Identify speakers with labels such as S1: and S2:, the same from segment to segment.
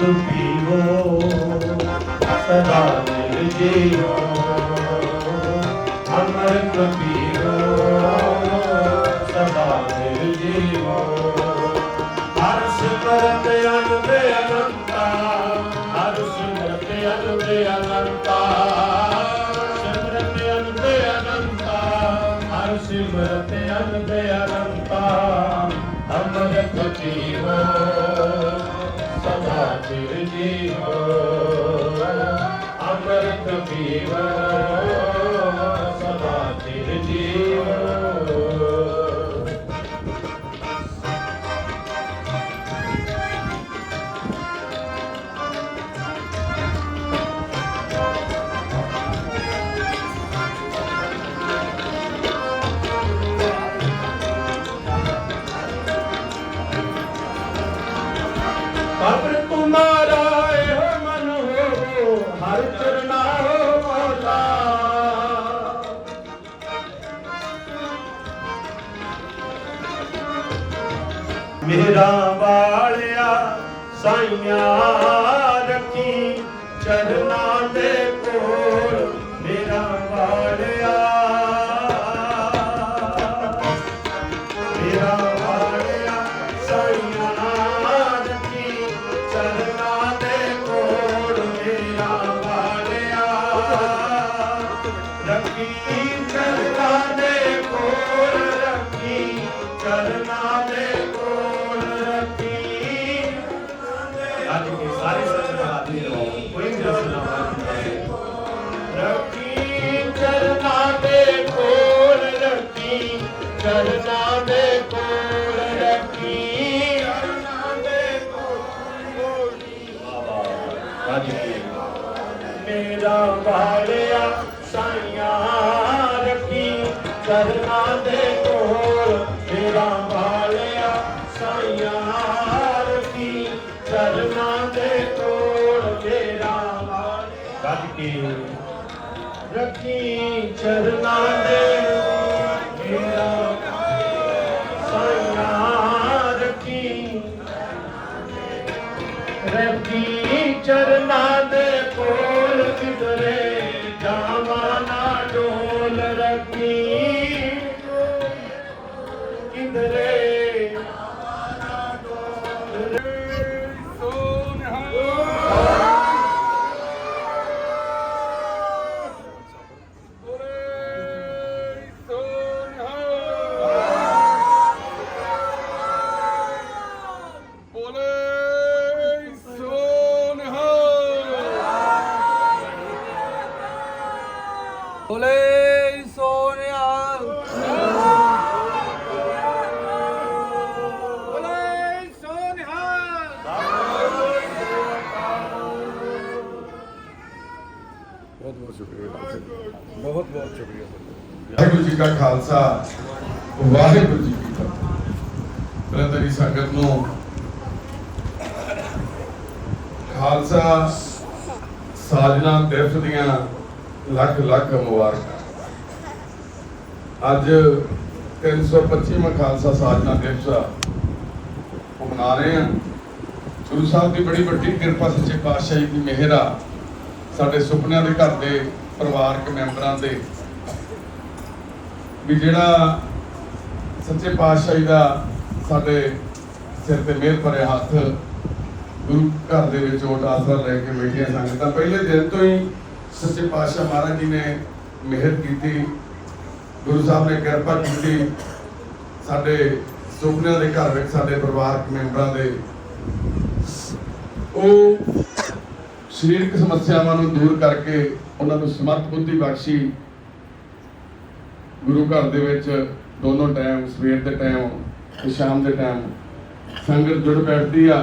S1: ਅੰਮ੍ਰਿਤ ਪੀਵੋ ਸਦਾ ਨਿਰਜੀਵੋ ਅੰਮ੍ਰਿਤ ਪੀਵੋ ਸਦਾ ਸਾਈਆਂ ਰੱਖੀ ਚਰਨਾਂ ਚਰਨਾਂ ਦੇ
S2: ਬ੍ਰਦਰੀ ਸੰਗਤ ਨੂੰ ਖਾਲਸਾ ਸਾਜਨਾ ਦਿਵਸ ਦੀਆਂ ਲੱਖ ਲੱਖ ਮੁਬਾਰਕਾਂ। ਅੱਜ 325ਵਾਂ ਖਾਲਸਾ ਸਾਜਨਾ ਦਿਵਸ ਉਹ ਮਨਾ ਰਹੇ ਹਾਂ। ਗੁਰੂ ਸਾਹਿਬ ਦੀ ਬੜੀ ਵੱਡੀ ਕਿਰਪਾ ਸੱਚੇ ਪਾਤਸ਼ਾਹ ਜੀ ਦੀ ਮਿਹਰ ਆ। ਸਾਡੇ ਸੁਪਨਿਆਂ ਦੇ ਘਰ ਦੇ ਪਰਿਵਾਰਕ ਮੈਂਬਰਾਂ ਦੇ। ਵੀ ਜਿਹੜਾ ਸੱਚੇ ਪਾਤਸ਼ਾਹ ਜੀ ਦਾ ਸਾਡੇ ਸਿਰ ਤੇ ਮਿਹਰ ਭਰੇ ਹੱਥ ਗੁਰੂ ਘਰ ਦੇ ਵਿੱਚ ਉਹ ਆਸਰਾ ਲੈ ਕੇ ਬੈਠੀਆਂ ਸੰਗਤਾਂ ਪਹਿਲੇ ਦਿਨ ਤੋਂ ਹੀ ਸੱਚੇ ਪਾਤਸ਼ਾਹ ਮਹਾਰਾਜ ਜੀ ਨੇ ਮਿਹਰ ਕੀਤੀ। ਗੁਰੂ ਸਾਹਿਬ ਨੇ ਕਿਰਪਾ ਕੀਤੀ। ਸਾਡੇ ਸੁਪਨਿਆਂ ਦੇ ਘਰ ਵਿੱਚ ਸਾਡੇ ਪਰਿਵਾਰਕ ਮੈਂਬਰਾਂ ਦੇ ਉਹ ਸਰੀਰਕ ਸਮੱਸਿਆਵਾਂ ਨੂੰ ਦੂਰ ਕਰਕੇ ਉਹਨਾਂ ਨੂੰ ਸਮਰਥ ਬੁੱਧੀ ਬਖਸ਼ੀ ਗੁਰੂ ਘਰ ਦੇ ਵਿੱਚ ਦੋਨੋਂ ਟਾਈਮ ਸਵੇਰ ਦੇ ਟਾਈਮ ਤੇ ਸ਼ਾਮ ਦੇ ਟਾਈਮ ਸੰਗਤ ਜੁੜ ਬੈਠਦੀ ਆ।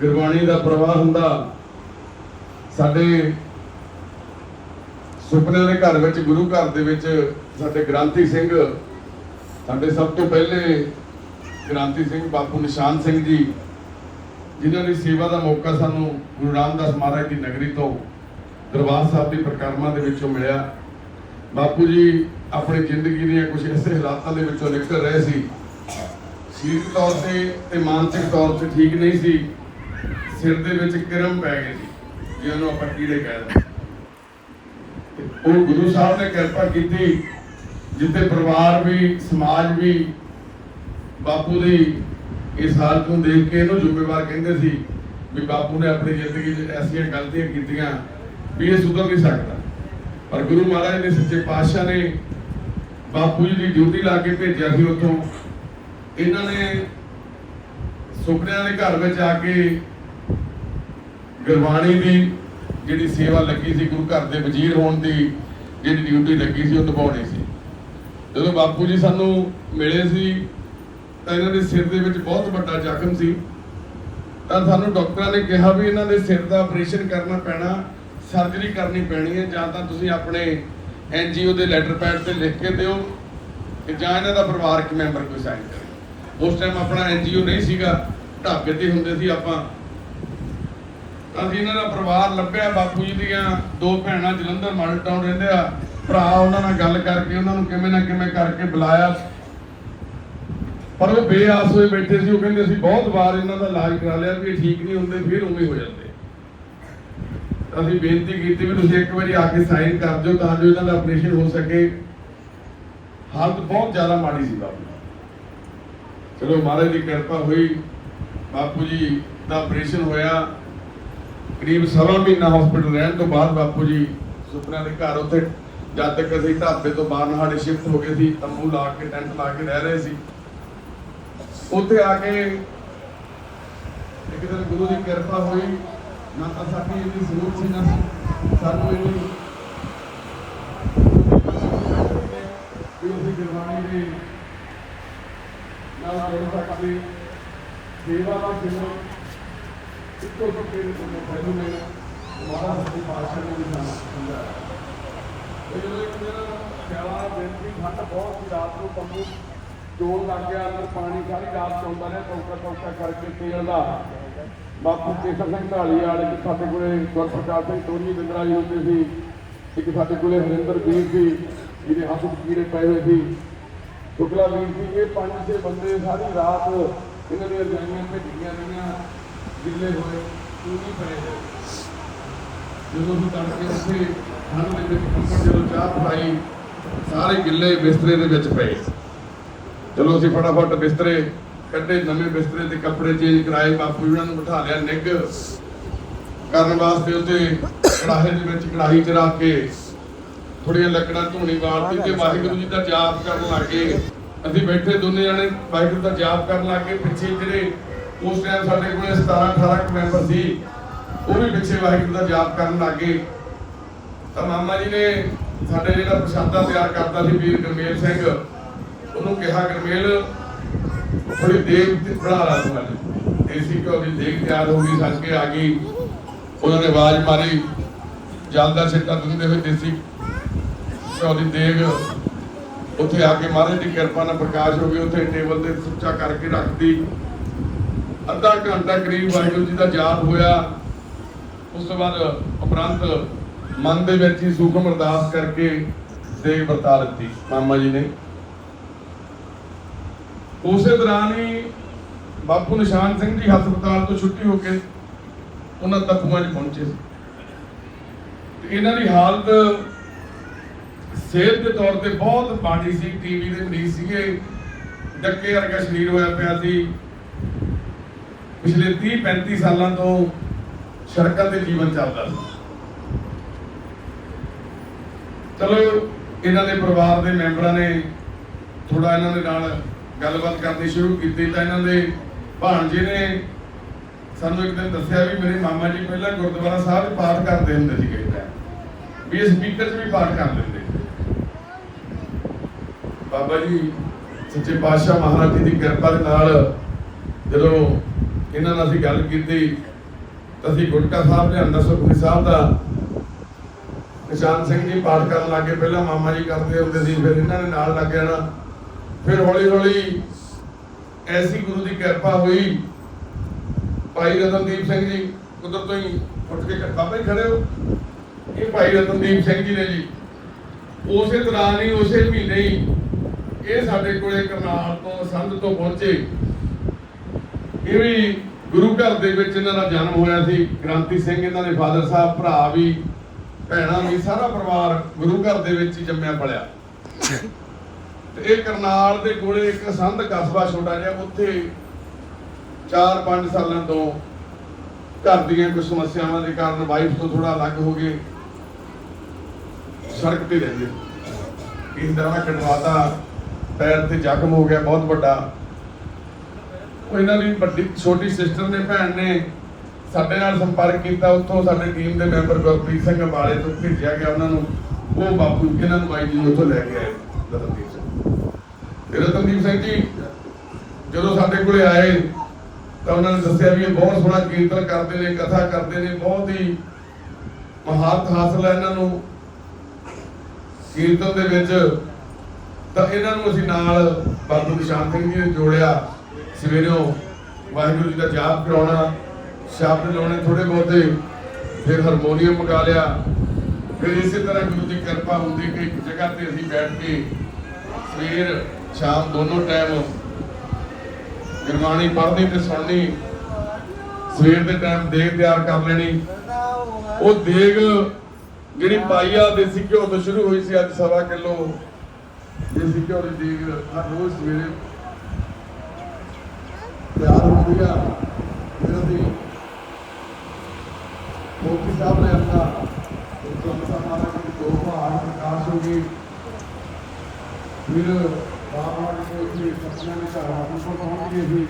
S2: ਗੁਰਬਾਣੀ ਦਾ ਪ੍ਰਵਾਹ ਹੁੰਦਾ। ਸਾਡੇ ਸੁਪਨਿਆਂ ਦੇ ਘਰ ਵਿੱਚ, ਗੁਰੂ ਘਰ ਦੇ ਵਿੱਚ ਸਾਡੇ ਗ੍ਰਾਂਤੀ ਸਿੰਘ, ਸਾਡੇ ਸਭ ਤੋਂ ਪਹਿਲੇ ਗ੍ਰਾਂਤੀ ਸਿੰਘ ਬਾਪੂ ਨਿਸ਼ਾਨ ਸਿੰਘ ਜੀ, ਜਿਨ੍ਹਾਂ ਦੀ ਸੇਵਾ ਦਾ ਮੌਕਾ ਸਾਨੂੰ ਗੁਰੂ ਰਾਮਦਾਸ ਮਹਾਰਾਜ ਦੀ ਨਗਰੀ ਤੋਂ ਦਰਬਾਰ ਸਾਹਿਬ ਦੀ ਪ੍ਰਕਰਮਾ ਦੇ ਵਿੱਚੋਂ ਮਿਲਿਆ। ਬਾਪੂ ਜੀ ਆਪਣੀ ਜ਼ਿੰਦਗੀ ਦੀਆਂ ਕੁਝ ਐਸੇ ਹਾਲਾਤਾਂ ਦੇ ਵਿੱਚੋਂ ਨਿਕਲ ਰਹੇ ਸੀ। ਸਰੀਰਕ ਤੌਰ ਤੇ ਤੇ ਮਾਨਸਿਕ ਤੌਰ ਤੇ ਠੀਕ ਨਹੀਂ ਸੀ। ਸਿਰ ਦੇ ਵਿੱਚ ਕਿਰਮ ਪੈ ਗਏ ਸੀ ਜਿਹਨੂੰ ਨੂੰ ਆਪਾਂ ਕੀੜੇ ਕਹਿੰਦੇ ਉਹ ਗੁਰੂ ਸਾਹਿਬ ਨੇ ਕਿਰਪਾ ਕੀਤੀ, ਜਿੱਥੇ ਪਰਿਵਾਰ ਵੀ, ਸਮਾਜ ਵੀ, ਬਾਪੂ ਦੀ ਇਸ ਹਾਲਤ ਨੂੰ ਦੇਖ ਕੇ ਇਹਨੂੰ ਜ਼ਿੰਮੇਵਾਰ ਕਹਿੰਦੇ ਸੀ ਵੀ ਬਾਪੂ ਨੇ ਆਪਣੀ ਜ਼ਿੰਦਗੀ 'ਚ ਐਸੀਆਂ ਗਲਤੀਆਂ ਕੀਤੀਆਂ ਵੀ ਇਹ ਸੁਧਰ ਨਹੀਂ ਸਕਦਾ। ਪਰ ਗੁਰੂ ਮਹਾਰਾਜ ਨੇ ਸੱਚੇ ਪਾਤਸ਼ਾਹ ਨੇ ਬਾਪੂ ਜੀ ਦੀ ਡਿਊਟੀ ਲਾ ਕੇ ਭੇਜਿਆ ਸੀ ਉੱਥੋਂ। ਇਹਨਾਂ ਨੇ ਸੁਪਨਿਆਂ ਦੇ ਘਰ ਵਿੱਚ ਆ ਕੇ ਗੁਰਬਾਣੀ ਦੀ ਜਿਹੜੀ ਸੇਵਾ ਲੱਗੀ ਸੀ, ਗੁਰੂ ਘਰ ਦੇ ਵਜ਼ੀਰ ਹੋਣ ਦੀ ਜਿਹੜੀ ਡਿਊਟੀ ਲੱਗੀ ਸੀ, ਉਹ ਨਿਭਾਉਣੀ ਸੀ। ਜਦੋਂ ਬਾਪੂ ਜੀ ਸਾਨੂੰ ਮਿਲੇ ਸੀ, ਤਾਂ ਇਹਨਾਂ ਦੇ ਸਿਰ ਦੇ ਵਿੱਚ ਬਹੁਤ ਵੱਡਾ ਜ਼ਖਮ ਸੀ। ਤਾਂ ਸਾਨੂੰ ਡਾਕਟਰਾਂ ਨੇ ਕਿਹਾ ਵੀ ਇਹਨਾਂ ਦੇ ਸਿਰ ਦਾ ਆਪਰੇਸ਼ਨ ਕਰਨਾ ਪੈਣਾ ਸਰਜਰੀ ਕਰਨੀ ਪੈਣੀ ਹੈ, ਜਾਂ ਤਾਂ ਤੁਸੀਂ ਆਪਣੇ ਐਨਜੀਓ ਦੇ ਲੈਟਰ ਪੈਡ ਤੇ ਲਿਖ ਕੇ ਦਿਓ ਕਿ ਜਾਂ ਇਹਨਾਂ ਦਾ ਪਰਿਵਾਰਕ ਮੈਂਬਰ ਕੋਈ ਸਾਈਨ ਕਰੇ। ਉਸ ਟਾਈਮ ਆਪਣਾ ਐਨਜੀਓ ਨਹੀਂ ਸੀਗਾ, ਢਾਬੇ ਤੇ ਹੁੰਦੇ ਸੀ ਆਪਾਂ। ਅਸੀਂ ਇਹਨਾਂ ਦਾ ਪਰਿਵਾਰ ਲੱਭਿਆ, ਬਾਪੂ ਜੀ ਦੀਆਂ ਦੋ ਭੈਣਾਂ ਜਲੰਧਰ ਮਾਡਲ ਟਾਊਨ ਰਹਿੰਦੇ ਆ। ਭਰਾ ਉਹਨਾਂ ਨਾਲ ਗੱਲ ਕਰਕੇ ਉਹਨਾਂ ਨੂੰ ਕਿਵੇਂ ਨਾ ਕਿਵੇਂ ਕਰਕੇ ਬੁਲਾਇਆ। ਪਰ ਉਹ ਬੇਆਸ ਹੋਏ ਬੈਠੇ ਸੀ, ਉਹ ਕਹਿੰਦੇ ਅਸੀਂ ਬਹੁਤ ਵਾਰ ਇਹਨਾਂ ਦਾ ਇਲਾਜ ਕਰਾ ਲਿਆ ਵੀ ਠੀਕ ਨਹੀਂ ਹੁੰਦੇ, ਫਿਰ ਉਵੇਂ ਹੋ ਜਾਂਦੇ। ਅਸੀਂ ਬੇਨਤੀ ਕੀਤੀ ਵੀ ਤੁਸੀਂ ਇੱਕ ਵਾਰੀ ਆ ਕੇ ਸਾਈਨ ਕਰ ਦਿਓ ਤਾਂ ਜੋ ਇਹਨਾਂ ਦਾ ਆਪਰੇਸ਼ਨ ਹੋ ਸਕੇ। ਹਾਲਤ ਬਹੁਤ ਜ਼ਿਆਦਾ ਮਾੜੀ ਸੀ ਬਾਪੂ ਚਲੋ ਮਹਾਰਾਜ ਦੀ ਕਿਰਪਾ ਹੋਈ, ਬਾਪੂ ਜੀ ਦਾ ਆਪਰੇਸ਼ਨ ਹੋਇਆ, ਕਰੀਬ ਸਵਾ ਮਹੀਨਾ ਹਸਪੀਟਲ ਰਹਿਣ ਤੋਂ ਬਾਅਦ ਬਾਪੂ ਜੀ ਸੁਪਨਿਆਂ ਦੇ ਘਰ ਉੱਥੇ ਜਦ ਤੱਕ ਅਸੀਂ ਢਾਬੇ ਤੋਂ ਬਾਹਰ ਨਹਾੜੇ ਸ਼ਿਫਟ ਹੋ ਗਏ ਸੀ, ਤੰਬੂ ਲਾ ਕੇ, ਟੈਂਟ ਲਾ ਕੇ ਰਹਿ ਰਹੇ ਸੀ। ਉੱਥੇ ਆ ਕੇ ਇੱਕ ਦਿਨ ਗੁਰੂ ਦੀ ਕਿਰਪਾ ਹੋਈ ਨਾ ਤਾਂ ਸਾਡੀ ਇੰਨੀ ਜ਼ਰੂਰਤ ਸੀ ਨਾ, ਸਾਨੂੰ ਇੰਨੀ ਵੀ ਅਸੀਂ ਗੁਰਬਾਣੀ ਦੇ ਨਾਲ ਜੁੜ ਸਕਦੇ ਸੇਵਾ ਦਾ ਜਿੰਨਾ ਇੱਕੋ ਸੁੱਕੇ ਦੇ ਤੋਂ ਪਹਿਲੂ ਨੇ ਮਹਾਰਾਜ ਦੇ ਪਾਸ਼ਾ ਨੇ ਵੀ ਸਾਨੂੰ ਇਹ ਜਦੋਂ ਇੱਕ ਦਿਨ ਖਿਆਲਾ ਬੇਨਤੀ ਘੱਟ ਬਹੁਤ ਸੀ, ਰਾਤ ਨੂੰ ਤੰਬੂ ਜੋੜ ਲੱਗ ਗਿਆ, ਅੰਦਰ ਪਾਣੀ ਸਾਰੀ ਰਾਤ ਚੌਂਦਾ ਰਿਹਾ ਟੌਕਾ ਟੌਕਾ ਕਰਕੇ ਤੇਲ ਦਾ ਬਾਪੂ ਕੇਸਰ ਸਿੰਘ ਢਾਲੀ ਵਾਲੇ ਇੱਕ ਸਾਡੇ ਕੋਲੇ ਗੁਰਪ੍ਰਕਾਸ਼ ਸਿੰਘ ਟੋਨੀ ਬਿੰਦਰਾ ਜੀ ਹੁੰਦੇ ਸੀ। ਇੱਕ ਸਾਡੇ ਕੋਲੇ ਹਰਿੰਦਰ ਵੀਰ ਜੀ ਜਿਹਦੇ ਹੱਥ 'ਚ ਕੀੜੇ ਪਏ ਹੋਏ ਸੀ। ਸ਼ੁਕਲਾ ਵੀਰ ਸੀ ਇਹ ਪੰਜ ਛੇ ਬੰਦੇ ਸਾਰੀ ਰਾਤ ਇਹਨਾਂ ਦੀਆਂ ਰਜਾਈਆਂ ਭੇਜੀਆਂ ਰਹੀਆਂ, ਗਿੱਲੇ ਹੋਏ ਪੂਰੀ ਪਏ ਹੋਏ। ਜਦੋਂ ਅਸੀਂ ਤੜਕੇ ਉੱਥੇ ਠੰਡ ਦੇ ਵਿੱਚ ਜਦੋਂ ਚਾਹ ਪਾਈ ਸਾਰੇ ਗਿੱਲੇ ਬਿਸਤਰੇ ਦੇ ਵਿੱਚ ਪਏ। ਚਲੋ ਅਸੀਂ ਫਟਾਫਟ ਬਿਸਤਰੇ ਕੱਢੇ, ਨਵੇਂ ਬਿਸਤਰੇ ਤੇ ਕੱਪੜੇ ਚੇਂਜ ਕਰਾਏ, ਬਾਪੂ ਜੀ ਉਹਨਾਂ ਨੂੰ ਬਿਠਾ ਲਿਆ ਨਿੱਘ। ਕਰਨ ਵਾਸਤੇ ਉੱਤੇ ਕੜਾਹੇ ਦੇ ਵਿੱਚ ਕੜਾਹੀ ਚ ਰੱਖ ਕੇ ਥੋੜੀਆਂ ਲੱਕੜਾਂ ਧੂਣੀ ਵਾਲਤੀ ਤੇ ਵਾਹਿਗੁਰੂ ਜੀ ਦਾ ਜਾਪ ਕਰਨ ਲੱਗੇ। ਅਸੀਂ ਬੈਠੇ ਦੋਨੇ ਜਣੇ ਵਾਹਿਗੁਰੂ ਦਾ ਜਾਪ ਕਰਨ ਲੱਗੇ। ਪਿੱਛੇ ਜਿਹੜੇ ਉਸ ਟਾਈਮ ਸਾਡੇ ਕੋਲੇ 17 18 ਕੁ ਮੈਂਬਰ ਸੀ ਉਹ ਵੀ ਪਿੱਛੇ ਵਾਹਿਗੁਰੂ ਦਾ ਜਾਪ ਕਰਨ ਲੱਗੇ। ਤਾਂ ਮਾਮਾ ਜੀ ਨੇ ਸਾਡੇ ਜਿਹੜਾ ਪ੍ਰਸ਼ਾਦਾ ਤਿਆਰ ਕਰਦਾ ਸੀ ਵੀਰ ਗਰਮੇਲ ਸਿੰਘ ਉਹਨੂੰ ਕਿਹਾ ਗਰਮੇਲ ਥੋੜੀ ਤੇ ਬਣਾ ਲਾ ਤੂੰ ਅੱਜ। ਦੇਸੀ ਘਿਓ ਦੀ ਦੇਗ ਤਿਆਰ ਹੋ ਗਈ ਸੱਜ ਕੇ ਆ ਗਈ। ਉਹਨਾਂ ਨੇ ਆਵਾਜ਼ ਮਾਰੀ ਜਲ ਦਾ ਛਿੱਟਾ ਦਿੰਦੇ ਹੋਏ ਦੇਸੀ ਘਿਓ ਦੇਗ ਉੱਥੇ ਆ ਕੇ ਮਹਾਰਾਜ ਦੀ ਕਿਰਪਾ ਨਾਲ ਪ੍ਰਕਾਸ਼ ਹੋ ਗਈ, ਉੱਥੇ ਟੇਬਲ ਤੇ ਸੁੱਚਾ ਕਰਕੇ ਰੱਖਦੀ ਅੱਧਾ ਘੰਟਾ ਕਰੀਬ ਵਾਹਿਗੁਰੂ ਜੀ ਦਾ ਜਾਪ ਹੋਇਆ। ਉਸ ਤੋਂ ਬਾਅਦ ਉਪਰੰਤ ਮਨ ਦੇ ਵਿੱਚ ਹੀ ਸੂਖਮ ਅਰਦਾਸ ਕਰਕੇ ਦੇਗ ਵਰਤਾ ਦਿੱਤੀ ਮਾਮਾ ਜੀ ਨੇ। ਉਸੇ ਦੌਰਾਨ ਹੀ ਬਾਪੂ ਨਿਸ਼ਾਨ ਸਿੰਘ ਜੀ ਹਸਪਤਾਲ ਤੋਂ ਛੁੱਟੀ ਹੋ ਕੇ ਉਹਨਾਂ ਤਪੂਆਂ 'ਚ ਪਹੁੰਚੇ। ਸੀ ਇਹਨਾਂ ਦੀ ਹਾਲਤ ਸਿਹਤ ਦੇ ਤੌਰ ਤੇ ਬਹੁਤ ਮਾੜੀ ਸੀ, ਟੀਵੀ ਦੇ ਮਰੀਜ਼ ਸੀਗੇ। ਡੱਕੇ ਵਰਗਾ ਸਰੀਰ ਹੋਇਆ ਪਿਆ ਸੀ। ਪਿਛਲੇ 30 35 ਸਾਲਾਂ ਤੋਂ ਸੜਕਾਂ ਤੇ ਜੀਵਨ ਚੱਲਦਾ ਸੀ। ਚਲੋ, ਇਹਨਾਂ ਦੇ ਪਰਿਵਾਰ ਦੇ ਮੈਂਬਰਾਂ ਨੇ ਥੋੜਾ ਇਹਨਾਂ ਦੇ ਨਾਲ ਗੱਲਬਾਤ ਕਰਨੀ ਸ਼ੁਰੂ ਕੀਤੀ ਤਾਂ ਇਹਨਾਂ ਦੇ ਭਾਣਜੇ ਨੇ ਸਾਨੂੰ ਇੱਕ ਦਿਨ ਦੱਸਿਆ ਵੀ ਮੇਰੇ ਮਾਮਾ ਜੀ ਪਹਿਲਾਂ ਗੁਰਦੁਆਰਾ ਸਾਹਿਬ 'ਚ ਪਾਠ ਕਰਦੇ ਹੁੰਦੇ ਸੀਗੇ। ਵੀ ਇਹ ਸਪੀਕਰ 'ਚ ਵੀ ਪਾਠ ਕਰਦੇ ਬਾਬਾ ਜੀ, ਸੱਚੇ ਪਾਤਸ਼ਾਹ ਮਹਾਰਾਜ ਜੀ ਦੀ ਕਿਰਪਾ ਦੇ ਨਾਲ ਜਦੋਂ ਇਹਨਾਂ ਨਾਲ ਅਸੀਂ ਗੱਲ ਕੀਤੀ, ਤਾਂ ਅਸੀਂ ਗੁਟਕਾ ਸਾਹਿਬ ਲਿਆਂਦਾ ਸੁਖਮਨੀ ਸਾਹਿਬ ਦਾ ਕਿਸਾਨ ਸਿੰਘ ਜੀ ਪਾਠ ਕਰਨ ਲੱਗੇ ਪਹਿਲਾਂ ਮਾਮਾ ਜੀ ਕਰਦੇ ਹੁੰਦੇ ਸੀ, ਫਿਰ ਇਹਨਾਂ ਨੇ ਨਾਲ ਲੱਗ ਜਾਣਾ। ਫਿਰ ਹੌਲੀ ਹੌਲੀ ਐਸੀ ਗੁਰੂ ਦੀ ਕਿਰਪਾ ਹੋਈ। ਭਾਈ ਰਤਨਦੀਪ ਸਿੰਘ ਜੀ ਉਧਰ ਤੋਂ ਹੀ ਉੱਠ ਕੇ ਬਾਬਾ ਜੀ ਖੜੇ ਹੋ। ਇਹ ਭਾਈ ਰਤਨਦੀਪ ਸਿੰਘ ਜੀ ਨੇ ਜੀ। ਉਸੇ ਦੌਰਾਨ ਹੀ, ਉਸੇ ਮਹੀਨੇ ਹੀ ਇਹ ਸਾਡੇ ਕੋਲੇ ਕਰਨਾਲ ਤੋਂ ਸੰਧ ਤੋਂ ਪਹੁੰਚੇ। ਇਹ ਵੀ ਗੁਰੂ ਘਰ ਦੇ ਵਿੱਚ ਇਹਨਾਂ ਦਾ ਜਨਮ ਹੋਇਆ ਸੀ। ਗ੍ਰਾਂਤੀ ਸਿੰਘ, ਇਹਨਾਂ ਦੇ ਫਾਦਰ ਸਾਹਿਬ, ਭਰਾ ਵੀ, ਭੈਣਾਂ ਵੀ, ਸਾਰਾ ਪਰਿਵਾਰ ਗੁਰੂ ਘਰ ਦੇ ਵਿੱਚ ਹੀ ਜੰਮਿਆ ਪਲਿਆ। ਤੇ ਇਹ ਕਰਨਾਲ ਦੇ ਕੋਲੇ ਇੱਕ ਸੰਧ ਕਸਬਾ ਛੋਟਾ ਜਿਹਾ, ਉੱਥੇ 4-5 ਸਾਲਾਂ ਤੋਂ ਘਰ ਦੀਆਂ ਕੁਝ ਸਮੱਸਿਆਵਾਂ ਦੇ ਕਾਰਨ ਵਾਈਫ ਤੋਂ ਥੋੜਾ ਅਲੱਗ ਹੋ ਗਏ। ਸੜਕ ਤੇ ਰਹਿੰਦੇ। ਇਸ ਤਰ੍ਹਾਂ ਕਟਵਾਤਾ ਪੈਰ ਤੇ ਜ਼ਖਮ ਹੋ ਗਿਆ, ਬਹੁਤ ਵੱਡਾ। ਉਹ ਇਹਨਾਂ ਦੀ ਵੱਡੀ, ਛੋਟੀ ਸਿਸਟਰ ਨੇ, ਭੈਣ ਨੇ ਸਾਡੇ ਨਾਲ ਸੰਪਰਕ ਕੀਤਾ। ਉੱਥੋਂ ਸਾਡੇ ਟੀਮ ਦੇ ਮੈਂਬਰ ਗੁਰਪ੍ਰੀਤ ਸਿੰਘ ਅੰਬਾਲੇ ਤੋਂ ਭੇਜਿਆ ਗਿਆ ਉਹਨਾਂ ਨੂੰ। ਉਹ ਬਾਪੂ, ਇਹਨਾਂ ਨੂੰ ਬਾਈ ਜੀ ਉੱਥੋਂ ਲੈ ਕੇ ਆਏ, ਰਤਨਦੀਪ ਸਿੰਘ। ਤੇ ਰਤਨਦੀਪ ਸਿੰਘ ਜੀ, ਜਦੋਂ ਸਾਡੇ ਕੋਲੇ ਆਏ, ਤਾਂ ਉਹਨਾਂ ਨੇ ਦੱਸਿਆ ਵੀ ਇਹ ਬਹੁਤ ਸੋਹਣਾ ਕੀਰਤਨ ਕਰਦੇ ਨੇ, ਕਥਾ ਕਰਦੇ ਨੇ, ਬਹੁਤ ਹੀ ਮਹਾਰਤ ਹਾਸਲ ਹੈ ਇਹਨਾਂ ਨੂੰ। ਕੀਰਤਨ ਦੇ ਵਿੱਚ ਤਾਂ ਇਹਨਾਂ ਨੂੰ ਅਸੀਂ ਨਾਲ ਬਾਬੂ ਨਿਸ਼ਾਨ ਸਿੰਘ ਜੀ ਨੇ ਜੋੜਿਆ। ਸਵੇਰੋਂ ਵਾਹਿਗੁਰੂ ਜੀ ਦਾ ਜਾਪ ਕਰਾਉਣਾ ਸ਼ਬਦ ਲਾਉਣੇ ਥੋੜੇ ਬਹੁਤੇ, ਫਿਰ ਹਾਰਮੋਨੀਅਮ ਮੰਗਾ ਲਿਆ। ਫਿਰ ਇਸੇ ਤਰ੍ਹਾਂ ਗੁਰੂ ਦੀ ਕਿਰਪਾ ਹੁੰਦੀ ਕਿ ਇੱਕ ਜਗ੍ਹਾ ਤੇ ਅਸੀਂ ਬੈਠ ਕੇ ਸਵੇਰ, ਸ਼ਾਮ ਦੋਨੋਂ ਟਾਈਮ ਗੁਰਬਾਣੀ ਪੜ੍ਹਨੀ ਤੇ ਸੁਣਨੀ, ਸਵੇਰ ਦੇ ਟਾਈਮ ਦੇਗ ਤਿਆਰ ਕਰ ਲੈਣੀ। ਉਹ ਦੇਗ ਜਿਹੜੀ ਪਾਈ ਆ, ਦੇਸੀ ਘਿਓ ਤੋਂ ਸ਼ੁਰੂ ਹੋਈ ਸੀ, ਅੱਜ ਸਵਾ ਕਿਲੋ ਦੇਸੀ ਘਿਓ ਹਰ ਰੋਜ਼ ਸਵੇਰੇ ਤਿਆਰ ਹੁੰਦੀ ਆ, ਫਿਰ ਅਸੀਂ ਮੋਤੀ ਸਾਹਿਬ ਨੇ ਆਪਣਾ ਸੰਸਾ ਮਾਰਾ ਕਿ ਦੋ ਭਾਗ ਪ੍ਰਕਾਸ਼ ਹੋ ਗਈ ਫਿਰ ਬਾਬਾ ਜੀ ਦੇ ਸਪਨਾ ਵਿੱਚ ਆਪ ਨੂੰ ਪਹੁੰਚ ਗਏ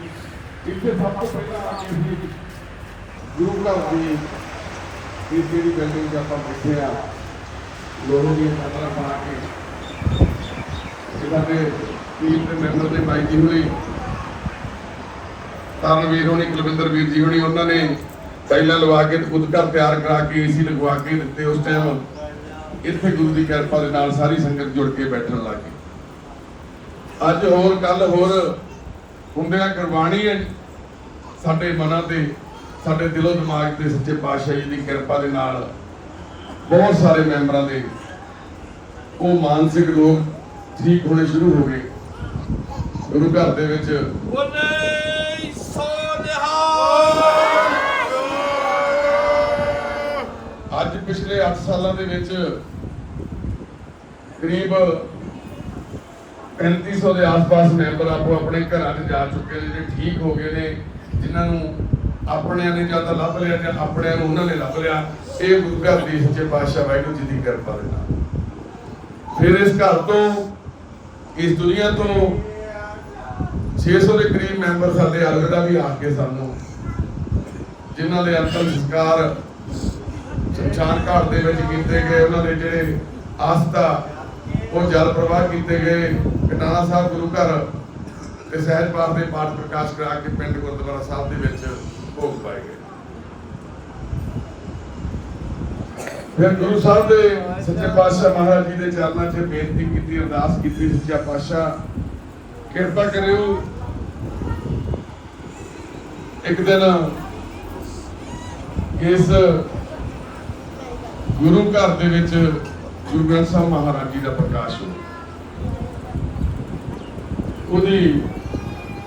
S2: ਇੱਥੇ ਸਭ ਤੋਂ ਪਹਿਲਾਂ ਆ ਕੇ ਸੀ ਗੁਰੂ ਘਰ ਦੀ ਇਹ ਜਿਹੜੀ ਬਿਲਡਿੰਗ 'ਚ ਆਪਾਂ ਬੈਠੇ ਆ, ਲੋਹੇ ਦੀਆਂ ਪੱਤਰਾਂ ਪਾ ਕੇ। ਜਿਹਦਾ ਦੇ ਟੀਮ ਦੇ ਮੈਂਬਰ ਦੇ ਬਾਈ ਜੀ ਹੋਈ ਤਰਨਵੀਰ ਹੋਣੀ ਕੁਲਵਿੰਦਰ ਵੀਰ ਜੀ ਹੋਣੀ, ਉਹਨਾਂ ਨੇ ਪਹਿਲਾਂ ਲਵਾ ਕੇ ਤੇ ਖੁਦ ਘਰ ਤਿਆਰ ਕਰਾ ਕੇ ਏਸੀ ਲਗਵਾ ਕੇ ਦਿੱਤੇ ਉਸ ਟਾਈਮ ਇੱਥੇ ਗੁਰੂ ਦੀ ਕਿਰਪਾ ਦੇ ਨਾਲ ਸਾਰੀ ਸੰਗਤ ਜੁੜ ਕੇ ਬੈਠਣ ਲੱਗ ਗਈ। ਅੱਜ ਹੋਰ ਕੱਲ ਹੋਰ ਹੁੰਦਿਆਂ ਕੁਰਬਾਨੀ ਹੈ। ਸਾਡੇ ਮਨਾਂ ਤੇ, ਸਾਡੇ ਦਿਲੋਂ ਦਿਮਾਗ ਤੇ ਸੱਚੇ ਪਾਤਸ਼ਾਹ ਜੀ ਦੀ ਕਿਰਪਾ ਦੇ ਨਾਲ ਬਹੁਤ ਸਾਰੇ ਮੈਂਬਰਾਂ ਦੇ, ਉਹ ਮਾਨਸਿਕ ਰੋਗ ਠੀਕ ਹੋਣੇ ਸ਼ੁਰੂ ਹੋ ਗਏ ਗੁਰੂ ਘਰ ਦੇ ਵਿੱਚ
S3: ਬੋਲੇ ਸੋ
S2: ਅੱਜ ਪਿਛਲੇ 8 ਸਾਲਾਂ ਦੇ ਵਿੱਚ ਕਰੀਬ 3500 ਦੇ ਆਸ-ਪਾਸ ਮੈਂਬਰ ਆਪੋ ਆਪਣੇ ਘਰਾਂ 'ਚ ਜਾ ਚੁੱਕੇ ਨੇ ਜਿਹੜੇ ਠੀਕ ਹੋ ਗਏ ਨੇ ਜਿਨ੍ਹਾਂ ਨੂੰ ਆਪਣਿਆਂ ਨੇ ਜਾਂ ਤਾਂ ਲੱਭ ਲਿਆ ਜਾਂ ਆਪਣਿਆਂ ਨੂੰ ਉਹਨਾਂ ਨੇ ਲੱਭ ਲਿਆ ਇਹ ਗੁਰੂ ਘਰ ਦੀ ਸੱਚੇ ਪਾਤਸ਼ਾਹ ਵਾਹਿਗੁਰੂ ਜੀ ਦੀ ਕਿਰਪਾ ਦੇ ਨਾਲ। ਫਿਰ ਇਸ ਘਰ ਤੋਂ ਇਸ ਦੁਨੀਆ ਤੋਂ 600 ਦੇ ਕਰੀਬ ਮੈਂਬਰ ਸਾਡੇ ਅਲਗਦਾ ਵੀ ਆ ਕੇ ਸਾਨੂੰ, ਜਿਨ੍ਹਾਂ ਦੇ ਅੰਤਮ ਸੰਸਕਾਰ ਸ਼ਮਸ਼ਾਨ ਘਾਟ ਦੇ ਵਿੱਚ ਕੀਤੇ ਗਏ, ਉਹਨਾਂ ਦੇ ਜਿਹੜੇ ਆਸਥਾ, ਉਹ ਜਲ ਪ੍ਰਵਾਹ ਕੀਤੇ ਗਏ, ਕਟਾਣਾ ਸਾਹਿਬ ਗੁਰੂ ਘਰ ਤੇ ਸਹਿਜ ਪਾਠ ਦੇ ਪਾਠ ਪ੍ਰਕਾਸ਼ ਕਰਾ ਕੇ ਪਿੰਡ ਗੁਰਦੁਆਰਾ ਸਾਹਿਬ ਦੇ ਵਿੱਚ ਭੋਗ ਪਾਏ ਗਏ। ਫਿਰ ਗੁਰੂ ਸਾਹਿਬ ਦੇ ਸੱਚੇ ਪਾਤਸ਼ਾਹ ਮਹਾਰਾਜ ਜੀ ਦੇ ਚਰਨਾਂ 'ਚ ਬੇਨਤੀ ਕੀਤੀ, ਅਰਦਾਸ ਕੀਤੀ ਸੱਚਾ ਪਾਤਸ਼ਾਹ, ਕਿਰਪਾ ਕਰਿਓ। ਇੱਕ ਦਿਨ ਇਸ ਗੁਰੂ ਘਰ ਦੇ ਵਿੱਚ ਗੁਰੂ ਗ੍ਰੰਥ ਸਾਹਿਬ ਮਹਾਰਾਜ ਜੀ ਦਾ ਪ੍ਰਕਾਸ਼ ਹੋ ਉਹਦੀ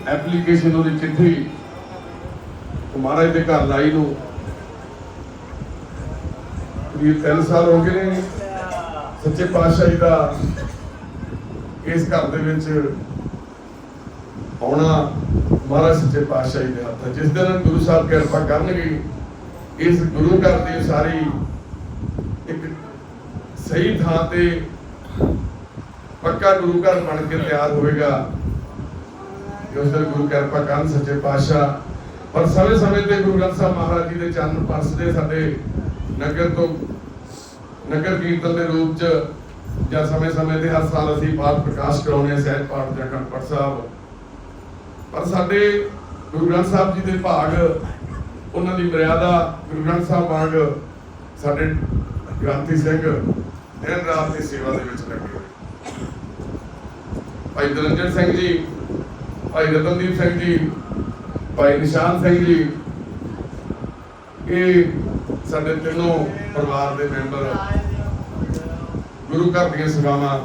S2: ਐਪਲੀਕੇਸ਼ਨ ਉਹਦੀ ਚਿੱਠੀ ਮਹਾਰਾਜ ਦੇ ਘਰ ਲਾਈ ਨੂੰ ਕਰੀਬ 3 ਸਾਲ ਹੋ ਗਏ ਨੇ ਸੱਚੇ ਪਾਤਸ਼ਾਹ ਜੀ ਦਾ ਇਸ ਘਰ ਦੇ ਵਿੱਚ ਆਉਣਾ ਮਹਾਰਾਜ ਸੱਚੇ ਪਾਤਸ਼ਾਹ ਜੀ ਦੇ ਹੱਥ ਜਿਸ ਦਿਨ ਗੁਰੂ ਸਾਹਿਬ ਕਿਰਪਾ ਕਰਨਗੇ, ਇਸ ਗੁਰੂ ਘਰ ਦੀ ਸਾਰੀ ਇੱਕ ਸਹੀ ਥਾਂ ਤੇ ਪੱਕਾ ਗੁਰੂ ਘਰ ਬਣ ਕੇ ਤਿਆਰ ਹੋਵੇਗਾ। ਉਸ ਦਿਨ ਗੁਰੂ ਕਿਰਪਾ ਕਰਨ ਸੱਚੇ ਪਾਤਸ਼ਾਹ। ਪਰ ਸਮੇਂ ਸਮੇਂ ਤੇ ਗੁਰੂ ਗ੍ਰੰਥ ਸਾਹਿਬ ਮਹਾਰਾਜ ਜੀ ਦੇ ਚਰਨ ਪਰਸਦੇ ਸਾਡੇ ਨਗਰ ਤੋਂ ਨਗਰ ਕੀਰਤਨ ਦੇ ਰੂਪ ਚ ਜਾਂ ਸਮੇਂ ਸਮੇਂ ਤੇ ਹਰ ਸਾਲ ਅਸੀਂ ਪਾਠ ਪ੍ਰਕਾਸ਼ ਕਰਾਉਂਦੇ ਹਾਂ, ਸਹਿਜ ਪਾਠ ਜਾਂ ਕੰਪਟ ਸਾਹਿਬ। ਪਰ ਸਾਡੇ ਗੁਰੂ ਗ੍ਰੰਥ ਸਾਹਿਬ ਜੀ ਦੇ ਭਾਗ, ਉਹਨਾਂ ਦੀ ਮਰਿਆਦਾ ਗੁਰੂ ਗ੍ਰੰਥ ਸਾਹਿਬ ਵਾਂਗ ਸਾਡੇ ਗ੍ਰੰਥੀ ਸਿੰਘ ਦਿਨ ਰਾਤ ਦੀ ਸੇਵਾ ਦੇ ਵਿੱਚ ਲੱਗੇ ਭਾਈ ਦਰੰਜਨ ਸਿੰਘ ਜੀ, ਭਾਈ ਰਤਨਦੀਪ ਸਿੰਘ ਜੀ, ਭਾਈ ਨਿਸ਼ਾਨ ਸਿੰਘ ਜੀ, ਇਹ ਸਾਡੇ ਤਿੰਨੋਂ ਪਰਿਵਾਰ ਦੇ ਮੈਂਬਰ ਗੁਰੂ ਘਰ ਦੀਆਂ ਸੇਵਾਵਾਂ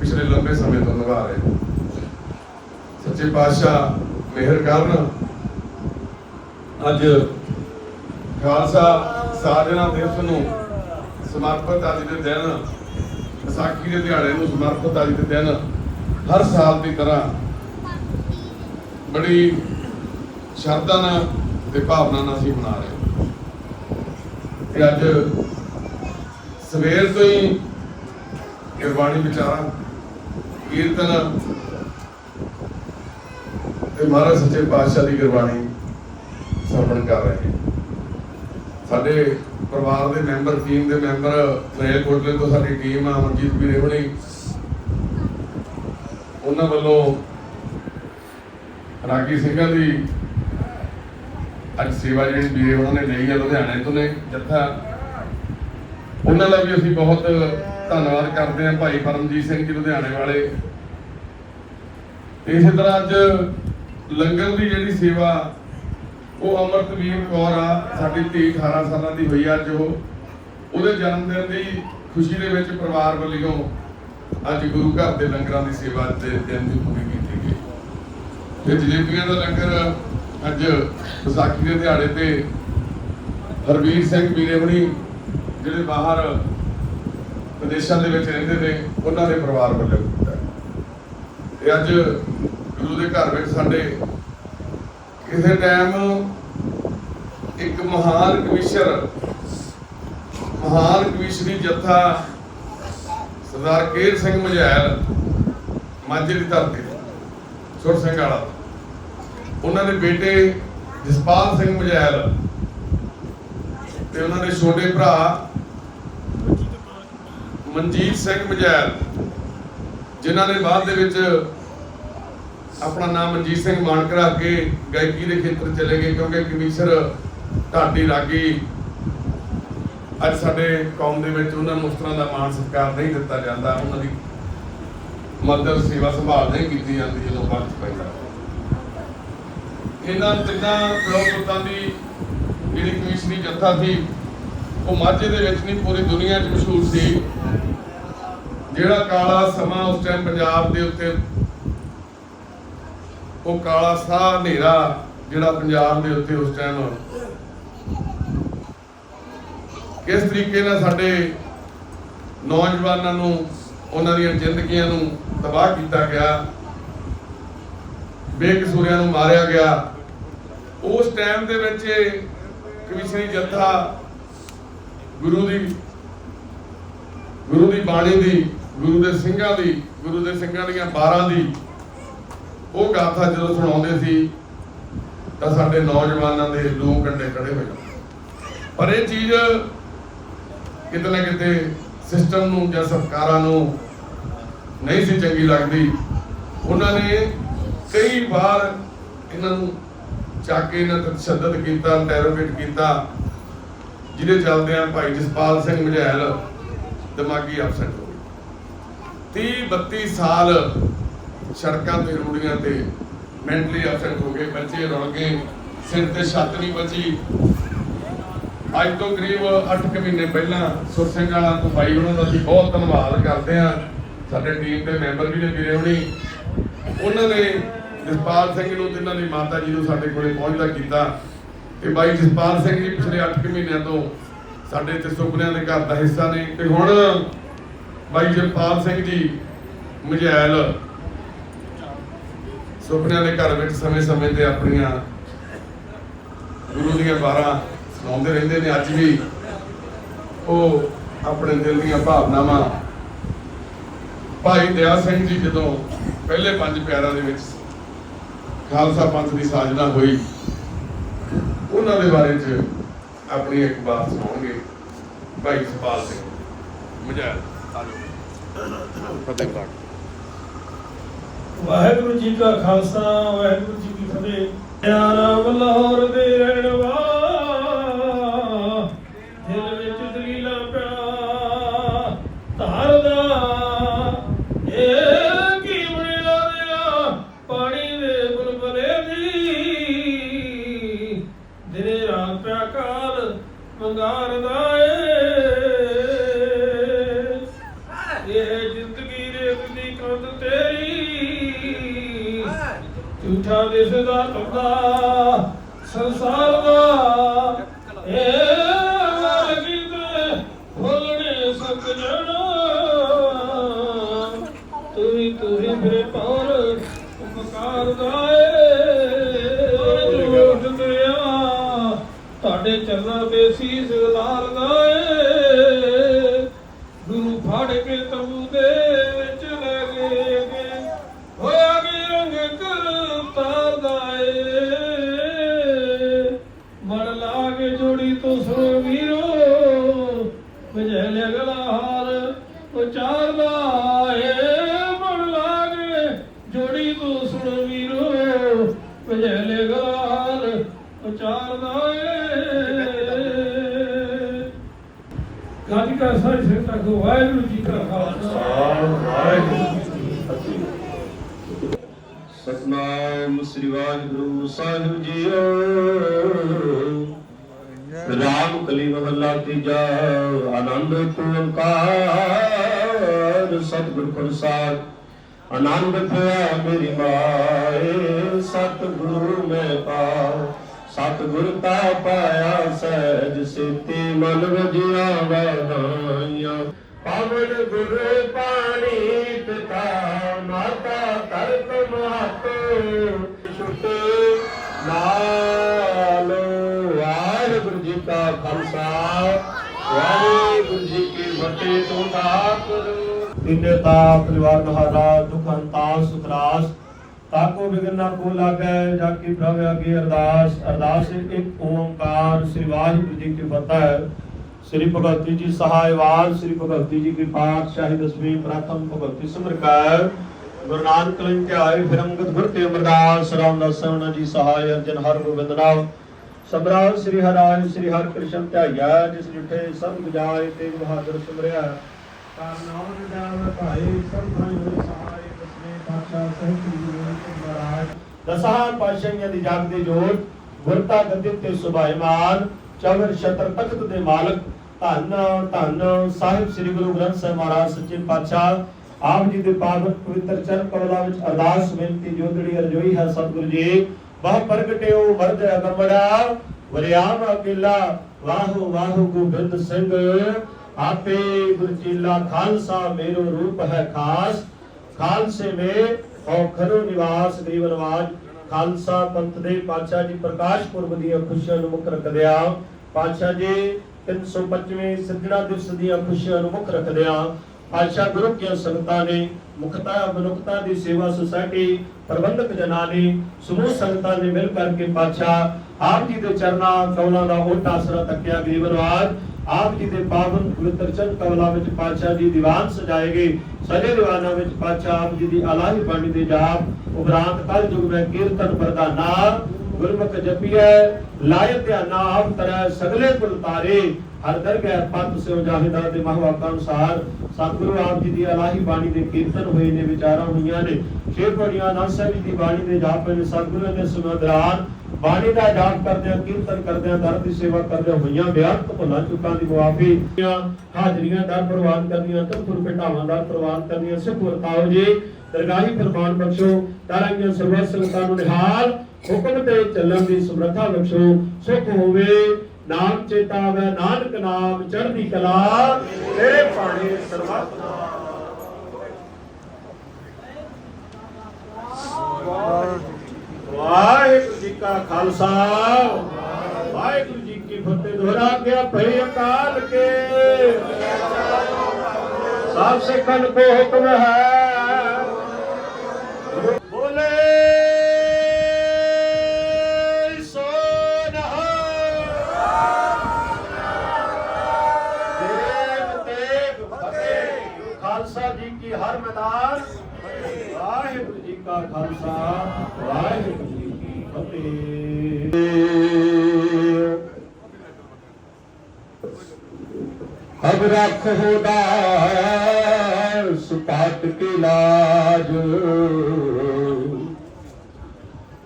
S2: ਪਿਛਲੇ ਲੰਬੇ ਸਮੇਂ ਤੋਂ ਨਿਭਾ ਰਹੇ ਸੱਚੇ ਪਾਤਸ਼ਾਹ ਮਿਹਰ ਕਰਨ। ਅੱਜ ਖਾਲਸਾ ਸਾਜਣਾ ਦਿਵਸ ਨੂੰ ਸਮਰਪਿਤ ਅੱਜ ਦੇ ਦਿਨ, ਵਿਸਾਖੀ ਦੇ ਦਿਹਾੜੇ ਨੂੰ ਸਮਰਪਿਤ ਅੱਜ ਦੇ ਦਿਨ ਹਰ ਸਾਲ ਦੀ ਤਰ੍ਹਾਂ ਬੜੀ ਸ਼ਰਧਾ ਨਾਲ ਤੇ ਭਾਵਨਾ ਨਾਲ ਅਸੀਂ ਮਨਾ ਰਹੇ ਤੇ ਅੱਜ ਸਵੇਰ ਤੋਂ ਹੀ ਗੁਰਬਾਣੀ ਵਿਚਾਰਾਂ, ਕੀਰਤਨ ਤੇ ਮਹਾਰਾਜ ਸੱਚੇ ਪਾਤਸ਼ਾਹ ਦੀ ਗੁਰਬਾਣੀ ਸਰਵਣ ਕਰ ਰਹੇ ਹਾਂ ਸਾਡੇ ਪਰਿਵਾਰ ਦੇ ਮੈਂਬਰ ਟੀਮ ਦੇ ਮੈਂਬਰ, ਫਰੇਲ ਕੋਟਲੇ ਤੋਂ ਸਾਡੀ ਟੀਮ ਆ, ਮਨਜੀਤ ਵੀਰੇ ਹੁਣੀ, ਉਹਨਾਂ ਵੱਲੋਂ ਰਾਗੀ ਸਿੰਘਾਂ ਦੀ ਅੱਜ ਸੇਵਾ ਜਿਹੜੀ ਵੀਰੇ ਉਹਨਾਂ ਨੇ ਲਈ ਆ ਲੁਧਿਆਣੇ ਤੋਂ ਨੇ ਜੱਥਾ। ਉਹਨਾਂ ਦਾ ਵੀ ਅਸੀਂ ਬਹੁਤ ਧੰਨਵਾਦ ਕਰਦੇ ਹਾਂ ਭਾਈ ਪਰਮਜੀਤ ਸਿੰਘ ਜੀ ਲੁਧਿਆਣੇ ਵਾਲੇ। ਇਸੇ ਤਰ੍ਹਾਂ ਅੱਜ ਲੰਗਰ ਦੀ ਜਿਹੜੀ ਸੇਵਾ, ਉਹ ਅਮਰਤਵੀਰ ਕੌਰ ਆ, ਸਾਡੀ ਧੀ 18 ਸਾਲਾਂ ਦੀ ਹੋਈ ਆ ਅੱਜ ਉਹਦੇ ਜਨਮ ਦਿਨ ਦੀ ਖੁਸ਼ੀ ਦੇ ਵਿੱਚ ਪਰਿਵਾਰ ਵੱਲੋਂ ਅੱਜ ਗੁਰੂ ਘਰ ਦੇ ਲੰਗਰਾਂ ਦੀ ਸੇਵਾ ਦੇ ਦਿਨ ਦੀ ਪੂਰੀ ਕੀਤੀ ਗਈ। ਤੇ ਜਲੇਬੀਆਂ ਦਾ ਲੰਗਰ ਅੱਜ ਵਿਸਾਖੀ ਦੇ ਦਿਹਾੜੇ ਤੇ ਹਰਵੀਰ ਸਿੰਘ ਵੀਰੇ ਹੁਣੀ ਜਿਹੜੇ ਬਾਹਰ ਵਿਦੇਸ਼ਾਂ ਦੇ ਵਿੱਚ ਰਹਿੰਦੇ ਨੇ ਉਹਨਾਂ ਦੇ ਪਰਿਵਾਰ ਵੱਲੋਂ ਕੀਤਾ ਤੇ ਅੱਜ ਗੁਰੂ ਦੇ ਘਰ ਵਿੱਚ ਸਾਡੇ ਕਿਸੇ ਟਾਈਮ ਇੱਕ ਮਹਾਨ ਕਵੀਸ਼ਰ ਮਹਾਨ ਕਵੀਸ਼ਰੀ ਜੱਥਾ ਸਰਦਾਰ ਕੇਰ ਸਿੰਘ ਮਝੈਲ ਮਾਝੇ ਦੀ ਧਰਤੀ ਤੋਂ, ਸੁਰ ਸਿੰਘ ਵਾਲਾ। ਉਹਨਾਂ ਦੇ ਬੇਟੇ ਜਸਪਾਲ ਸਿੰਘ ਮਜੈਲ ਤੇ ਉਹਨਾਂ ਦੇ ਛੋਟੇ ਭਰਾ ਮਨਜੀਤ ਸਿੰਘ ਮਜੈਲ, ਜਿਨ੍ਹਾਂ ਨੇ ਬਾਅਦ ਦੇ ਵਿੱਚ ਆਪਣਾ ਨਾਮ ਮਨਜੀਤ ਸਿੰਘ ਮਾਨਕਰਾ ਕੇ ਗਾਇਕੀ ਦੇ ਖੇਤਰ ਚਲੇ ਗਏ, ਕਿਉਂਕਿ ਕਮਿਸ਼ਰ ਢਾਡੀ ਰਾਗੀ ਅੱਜ ਸਾਡੇ ਕੌਮ ਦੇ ਵਿੱਚ ਉਹਨਾਂ ਨੂੰ ਉਸ ਤਰ੍ਹਾਂ ਦਾ ਮਾਣ ਸਤਿਕਾਰ ਨਹੀਂ ਦਿੱਤਾ ਜਾਂਦਾ, ਉਹਨਾਂ ਦੀ ਮਦਦ ਸੇਵਾ ਸੰਭਾਲ ਨਹੀਂ ਕੀਤੀ ਜਾਂਦੀ ਜਦੋਂ ਵਕਤ ਪੈਂਦਾ। ਇਹਨਾਂ ਤਿੰਨਾਂ ਪਿਓ ਪੁੱਤਾਂ ਦੀ ਜਿਹੜੀ ਕਮਿਸ਼ਨਰੀ ਜੱਥਾ ਸੀ, ਉਹ ਮਾਝੇ ਦੇ ਵਿੱਚ ਨਹੀਂ, ਪੂਰੀ ਦੁਨੀਆ 'ਚ ਮਸ਼ਹੂਰ ਸੀ। ਜਿਹੜਾ ਕਾਲਾ ਸਮਾਂ ਉਸ ਟਾਈਮ ਪੰਜਾਬ ਦੇ ਉੱਤੇ, ਉਹ ਕਾਲਾ ਸਾਹ ਹਨੇਰਾ ਜਿਹੜਾ ਪੰਜਾਬ ਦੇ ਉੱਤੇ ਉਸ ਟਾਈਮ ਕਿਸ ਤਰੀਕੇ ਨਾਲ ਸਾਡੇ ਨੌਜਵਾਨਾਂ ਨੂੰ, ਉਹਨਾਂ ਦੀਆਂ ਜ਼ਿੰਦਗੀਆਂ ਨੂੰ ਤਬਾਹ ਕੀਤਾ ਗਿਆ, ਬੇਕਸੂਰਿਆਂ ਨੂੰ ਮਾਰਿਆ ਗਿਆ ਉਸ ਟਾਈਮ ਦੇ ਵਿੱਚ ਇਹ ਕਮਿਸ਼ਨਰੀ ਜੱਥਾ ਗੁਰੂ ਦੀ ਗੁਰੂ ਦੀ ਬਾਣੀ ਦੀ, ਗੁਰੂ ਦੇ ਸਿੰਘਾਂ ਦੀ, ਗੁਰੂ ਦੇ ਸਿੰਘਾਂ ਦੀਆਂ 12 ਦੀ ਉਹ ਗਾਥਾ ਜਦੋਂ ਸੁਣਾਉਂਦੇ ਸੀ, ਤਾਂ ਸਾਡੇ ਨੌਜਵਾਨਾਂ ਦੇ ਲੂ ਕੰਡੇ ਖੜੇ ਹੋਏ ਪਰ ਇਹ ਚੀਜ਼ ਕਿਤੇ ਨਾ ਕਿਤੇ ਸਿਸਟਮ ਨੂੰ ਜਾਂ ਸਰਕਾਰਾਂ ਨੂੰ ਨਹੀਂ ਸੀ ਚੰਗੀ ਲੱਗਦੀ। ਉਹਨਾਂ ਨੇ ਕਈ ਵਾਰ ਇਹਨਾਂ ਨੂੰ ਚੱਕ ਕੇ ਇਹਨਾਂ ਤੇ ਤਸ਼ੱਦਦ ਕੀਤਾ ਟੈਰੋਰੇਟ ਕੀਤਾ, ਜਿਹਦੇ ਚੱਲਦਿਆਂ ਭਾਈ ਜਸਪਾਲ ਸਿੰਘ ਮਝੈਲ ਦਿਮਾਗੀ ਅਪਸੈਟ ਹੋ ਗਏ। 30 32 ਸਾਲ ਸੜਕਾਂ ਤੇ, ਰੂੜੀਆਂ ਤੇ ਮੈਂਟਲੀ ਅਪਸੈਟ ਹੋ ਗਏ, ਬੱਚੇ ਰੁਲ ਗਏ, ਸਿਰ ਤੇ ਛੱਤ ਨਹੀਂ ਬਚੀ। ਅੱਜ ਤੋਂ ਕਰੀਬ 8 ਕੁ ਮਹੀਨੇ ਪਹਿਲਾਂ ਸੁਰ ਸਿੰਘ ਵਾਲਾ ਤੋਂ ਬਾਈ ਉਹਨਾਂ ਦਾ ਅਸੀਂ ਬਹੁਤ ਧੰਨਵਾਦ ਕਰਦੇ ਹਾਂ। ਸਾਡੇ ਟੀਮ ਦੇ ਮੈਂਬਰ ਵੀ ਨੇ ਵੀਰੇ ਹੁਣੀ। ਉਹਨਾਂ ਨੇ ਜਸਪਾਲ ਸਿੰਘ ਨੂੰ ਤੇ ਇਹਨਾਂ ਦੀ ਮਾਤਾ ਜੀ ਨੂੰ ਸਾਡੇ ਕੋਲੇ ਪਹੁੰਚਦਾ ਕੀਤਾ ਤੇ ਬਾਈ ਜਸਪਾਲ ਸਿੰਘ ਜੀ ਪਿਛਲੇ 8 ਕੁ ਮਹੀਨਿਆਂ ਤੋਂ ਸਾਡੇ ਤੇ ਸੁਪਨਿਆਂ ਦੇ ਘਰ ਦਾ ਹਿੱਸਾ ਨੇ ਤੇ ਹੁਣ ਬਾਈ ਜਸਪਾਲ ਸਿੰਘ ਜੀ ਮਝੈਲ ਸੁਪਨਿਆਂ ਦੇ ਘਰ ਵਿੱਚ ਸਮੇਂ-ਸਮੇਂ ਤੇ ਆਪਣੀਆਂ ਗੁਰੂ ਦੀਆਂ 12 ਸੁਣਾਉਂਦੇ ਰਹਿੰਦੇ ਨੇ। ਅੱਜ ਵੀ ਉਹ ਆਪਣੇ ਦਿਲ ਦੀਆਂ ਭਾਵਨਾਵਾਂ ਭਾਈ ਦਇਆ ਸਿੰਘ ਜੀ ਜਦੋਂ ਪਹਿਲੇ ਪੰਜ ਪਿਆਰਾਂ ਦੇ ਵਿੱਚ ਖਾਲਸਾ ਪੰਥ ਦੀ ਸਾਜਨਾ ਹੋਈ। ਉਹਨਾਂ ਦੇ ਬਾਰੇ ਚ ਆਪਣੀ ਇੱਕ ਬਾਤ ਸੁਣਾਉਣਗੇ ਭਾਈ ਸੁਪਾਲ ਸਿੰਘ। ਫਤਿਹ ਬਲਾਕ
S4: ਵਾਹਿਗੁਰੂ ਜੀ ਕਾ ਖਾਲਸਾ ਵਾਹਿਗੁਰੂ ਜੀ ਕੀ ਫਤਿਹ। ਪਿਆਰਾ ਲਾਹੌਰ ਦੇ ਰਹਿਣ ਵਾਲਾ ਦਿਸਦਾ ਤੁਰਦਾ ਸੰਸਾਰ ਦਾ ਏ ਮਾਰਗਿਤ ਹੋਣੇ ਸਜਣਾ। ਤੂੰ ਹੀ ਤੂੰ ਹੀ ਮੇਰੇ ਪੌਰ ਉਪਕਾਰ ਦਾ ਏ ਤੁਹਾਡੇ ਚਰਨਾਂ ਬੇਸੀਸ ਲਾ ਵਾਹਿਗੁਰੂ ਜੀ ਕਾ ਖਾਲਸਾ। ਵਾਹਿਗੁਰੂ ਜੀ ਕੀ ਫਤਿਹ
S1: ਸਤਨਾਮ ਸ੍ਰੀ ਵਾਹਿਗੁਰੂ ਸਾਹਿਬ ਜੀਓ। ਰਾਮ ਕਲੀ ਮਹੱਲਾ ਤੀਜਾ, ਆਨੰਦ ਓੰਕਾਰ ਸਤਿਗੁਰ ਪ੍ਰਸਾਦ, ਆਨੰਦ ਪਿਆ ਮੇਰੀ ਮਾਏ। ਸਤਿਗੁਰੂ ਮੈਂ ਪਾਉ, ਸਤਿਗੁਰ ਤਾ ਪਾਇਆ ਸਹਿਜ ਸਿੱਤੀ। ਮਨ ਵਜਿਆ ਵਧਾਈਆਂ ਪਵਨ ਗੁਰ ਪਾਣੀ ਪਿਤਾ, ਮਾਤਾ ਧਰਤ ਮਾਤ ਛੁਟੇ ਨਾਲ ਵਾਹਿਗੁਰੂ ਜੀ ਕਾ ਖਾਲਸਾ। ਵਾਹਿਗੁਰੂ ਜੀ ਕੀ ਫਤਿਹ ਤੋਂ ਠਾਕੁਰ। ਤਿੰਨੇ ਪਰਿਵਾਰ ਮਹਾਰਾਜ, ਦੁਖ ਅੰਤਾਸ ਸੁਤਰਾਸ ਤਾਕੋ ਬਿਗਨਾ ਕੋ ਲਾਗੈ, ਜਾ ਕੀ ਪ੍ਰਭ ਅਗੇ ਅਰਦਾਸ। ਅਰਦਾਸ ਇੱਕ ਓੰਕਾਰ ਸ੍ਰੀ ਵਾਹਿਗੁਰੂ ਜੀ ਕੀ ਫਤਿਹ। ਸ੍ਰੀ ਭਗਵਤੀ ਜੀ ਸਹਾਇਵਾਨ, ਸ੍ਰੀ ਭਗਵਤੀ ਜੀ ਕੀ ਪਾਤਸ਼ਾਹੀ ਦਸਵੀਂ ਪ੍ਰਥਮ ਭਗਵਤੀ ਸਿਮਰਕੈ ਗੁਰੂ ਨਾਨਕ ਲਿੰਗ ਕੇ ਆਏ ਫਿਰ ਅੰਗਦ ਅਮਰਦਾਸ ਰਾਮਦਾਸ ਸਵਣਾ ਜੀ ਸਹਾਇ ਅਰਜਨ ਹਰ ਗੋਬਿੰਦ ਨਾਮ। ਸਬਰਾਜ ਸ੍ਰੀ ਹਰਿ ਸ੍ਰੀ ਹਰਿ ਕ੍ਰਿਸ਼ਨ ਧਿਆਇਆ ਜਿਸ ਜਿਠੇ ਸਭ ਗੁਜਾਏ ਤੇ ਬਹਾਦਰ ਸਿਮਰਿਆ। ਕਾਰ ਨਾਮ ਜਾਵੇ ਭਾਈ ਸਭ ਭਾਈ ਹੋਏ ਸਹਾਇ, ਦਸਵੇਂ ਪਾਤਸ਼ਾਹ ਸਹਿਬ ਸ੍ਰੀ ਮਹਾਰਾਜ। ਦਸਾਂ ਪਾਤਸ਼ਾਹੀਆਂ ਦੀ ਜਾਗ ਦੇ ਗੁਰਤਾ ਗੱਦੀ ਤੇ ਸੁਭਾਇਮਾਨ ਚਵਰ ਛਤਰ ਤਖਤ ਦੇ ਮਾਲਕ ਧੰਨ ਧੰਨ ਸਾਹਿਬ ਸ੍ਰੀ ਗੁਰੂ ਗ੍ਰੰਥ ਸਾਹਿਬ ਮਹਾਰਾਜ ਸੱਚੇ ਪਾਤਸ਼ਾਹ। ਆਪ ਜੀ ਦੇ ਪਾਵਨ ਪਵਿੱਤਰ ਚਰਨ ਕਮਲਾਂ ਵਿੱਚ ਅਰਦਾਸ ਬੇਨਤੀ ਜੋਦੜੀ ਅਰਜੋਈ ਹੈ ਸਤਿਗੁਰੂ ਜੀ। ਬਹੁ ਪ੍ਰਗਟਿਓ ਵਰਦ ਅਗੰਬੜਾ ਵਰਿਆਮ ਅਕੇਲਾ, ਵਾਹੋ ਵਾਹੋ ਗੋਬਿੰਦ ਸਿੰਘ। ਆਪੇ ਗੁਰਚੀਲਾ ਖਾਲਸਾ ਮੇਰੋ ਰੂਪ ਹੈ ਖਾਸ। ਖਾਲਸੇ ਮੇ ਔ ਨਿਵਾਸ ਗਰੀਬ ਖਾਲਸਾ ਪੰਥ ਦੇ ਪਾਤਸ਼ਾਹ ਜੀ ਪ੍ਰਕਾਸ਼ ਪੁਰਬ ਦੀਆਂ ਖੁਸ਼ੀਆਂ ਨੂੰ ਮੁੱਖ ਰੱਖਦਿਆਂ ਪਾਤਸ਼ਾਹ ਜੀ 325ਵੇਂ ਸਿੱਧਣਾ ਦਿਵਸ ਦੀਆਂ ਖੁਸ਼ੀਆਂ ਨੂੰ ਮੁੱਖ ਰੱਖਦਿਆਂ ਪਾਤਸ਼ਾਹ ਗੁਰੂ ਕੀਆਂ ਸੰਗਤਾਂ ਨੇ, ਮੁਖਤਾ, ਮਨੁੱਖਤਾ ਦੀ ਸੇਵਾ ਸੁਸਾਇਟੀ ਪ੍ਰਬੰਧਕ ਜਨਾਂ ਨੇ, ਸਮੂਹ ਸੰਗਤਾਂ ਨੇ ਮਿਲ ਕਰਕੇ ਪਾਤਸ਼ਾਹ ਆਪ ਜੀ ਦੇ ਚਰਨਾਂ ਕੌਲਾਂ ਦਾ ਓਟ ਆਸਰਾ ਤੱਕਿਆ ਗਰੀਬ ਨਵਾਜ ਆਪ ਜੀ ਦੇ ਪਾਵਨ ਪਵਿੱਤਰ ਚਰਨ ਕਮਲਾਂ ਵਿੱਚ ਪਾਤਸ਼ਾਹ ਜੀ ਦੀਵਾਨ ਸਜਾਏ ਗਏ ਸਜੇ ਦੀਵਾਨਾਂ ਵਿੱਚ ਪਾਤਸ਼ਾਹ ਆਪ ਜੀ ਦੀ ਅਲਾਹੀ ਬਾਣੀ ਦੇ ਜਾਪ, ਉਪਰੰਤ ਕਲ ਯੁਗ ਮੈਂ ਕੀਰਤਨ ਪ੍ਰਦਾਨਾ ਗੁਰਮੁਖ ਜਪੀਐ, ਲਾਇ ਧਿਆਨਾ ਆਪ ਤਰੈ ਸਗਲੇ ਕੁਲ ਤਾਰੇ ਹਰ ਦਰਗਹਿ ਪਤ ਸਿਉ ਜਾਹਿਦਾ ਦੇ ਮਹਵਾਕਾਂ ਅਨੁਸਾਰ ਸਤਿਗੁਰੂ ਆਪ ਜੀ ਦੀ ਅਲਾਹੀ ਬਾਣੀ ਦੇ ਕੀਰਤਨ ਹੋਏ ਨੇ, ਵਿਚਾਰਾਂ ਹੋਈਆਂ ਨੇ। ਛੇ ਪੜੀਆਂ ਨਾਨਕ ਸਾਹਿਬ ਜੀ ਦੀ ਬਾਣੀ ਦੇ ਜਾਪ ਨੇ, ਸਤਿਗੁਰੂ ਦੇ ਸਮੇਂ ਬਾਣੀ ਦਾ ਜਾਪ ਕਰਦਿਆਂ, ਕੀਰਤਨ ਕਰਦਿਆਂ, ਦਰ ਦੀ ਸੇਵਾ ਕਰਦਿਆਂ ਹੋਈਆਂ ਬਿਆੰਤ ਭੁੱਲਾਂ, ਚੁੱਕਾਂ ਦੀ ਮੁਆਫੀ ਹਾਜ਼ਰੀਆਂ ਦਰ ਪ੍ਰਵਾਨ ਕਰਨੀਆਂ ਤਖਤੁਰ ਭਟਾਵਾਂ ਦਾ ਪ੍ਰਵਾਨ ਕਰਨੀਆਂ, ਸਿੱਖ ਵਰਤਾਓ ਜੀ, ਦਰਗਾਹੀ ਫਰਮਾਨ ਬਖਸ਼ੋ ਤਾਰਾਂਗੀਆਂ ਸਰਵ ਸੰਗਤਾਂ ਨੂੰ ਨਿਹਾਲ, ਹੁਕਮ ਤੇ ਚੱਲਣ ਦੀ ਸਮਰੱਥਾ ਬਖਸ਼ੋ, ਸੁਖ ਹੋਵੇ। ਨਾਮ ਚੇਤਾ ਨਾਨਕ ਨਾਮ, ਚੜ੍ਹਦੀ ਕਲਾ ਤੇਰੇ ਪਾਣੀ ਸਰਬੱਤ। ਵਾਹਿਗੁਰੂ ਜੀ ਕਾ ਖਾਲਸਾ, ਵਾਹਿਗੁਰੂ ਜੀ ਕੀ ਫਤਿਹ। ਦੁਹਰਾ ਗਿਆ ਭਈ ਅਕਾਲ ਕੇ। ਸਭ ਸਿੱਖਣ ਕੋ ਹੁਕਮ ਹੈ। ਬੋਲੇ। ਖਾਲਸਾ ਜੀ ਕੀ ਹਰ ਮੈਦਾਨ ਵਾਹਿਗੁਰੂ ਜੀ ਕਾ ਖਾਲਸਾ ਵਾਹਿਗੁਰੂ ਜੀ ਕੀ ਫਤਿਹ ਅਬ ਰੱਖ ਹੋਦਾਰ ਸੁਪਾਤ ਕੇ ਲਾਜ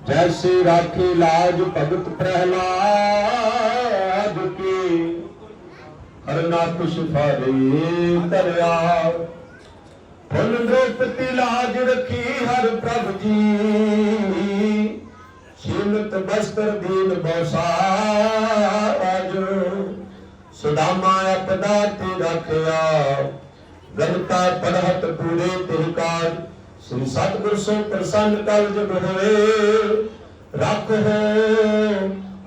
S1: ਜੈਸੇ ਰਾਖੇ ਲਾਜ ਭਗਤ ਪ੍ਰਹਿਲਾਦ ਕੀ ਹਰਨਾ ਕੁਸ਼ ਫਾਰੇ ਤਰਿਆ ਫੁੱਲ ਰੂਪ ਲਾਜ ਰੱਖੀ ਹਰ ਪ੍ਰਭ ਜੀ। ਸ਼ੀਲਤ ਬਸਤਰ ਦੀਨ ਬੌਸਾਜ ਸੁਦਾਮਾ ਅਪਦਾ ਤੇ ਰੱਖਿਆ। ਰਗਤਾ ਪੜਹਤ ਪੂਰੇ ਤਿਹਕਾਰ ਸੁਨ ਸਤਗੁਰ ਸੋ ਪ੍ਰਸੰਨ ਕਲ ਜਬ ਹੋਏ। ਰੱਖ ਹੈ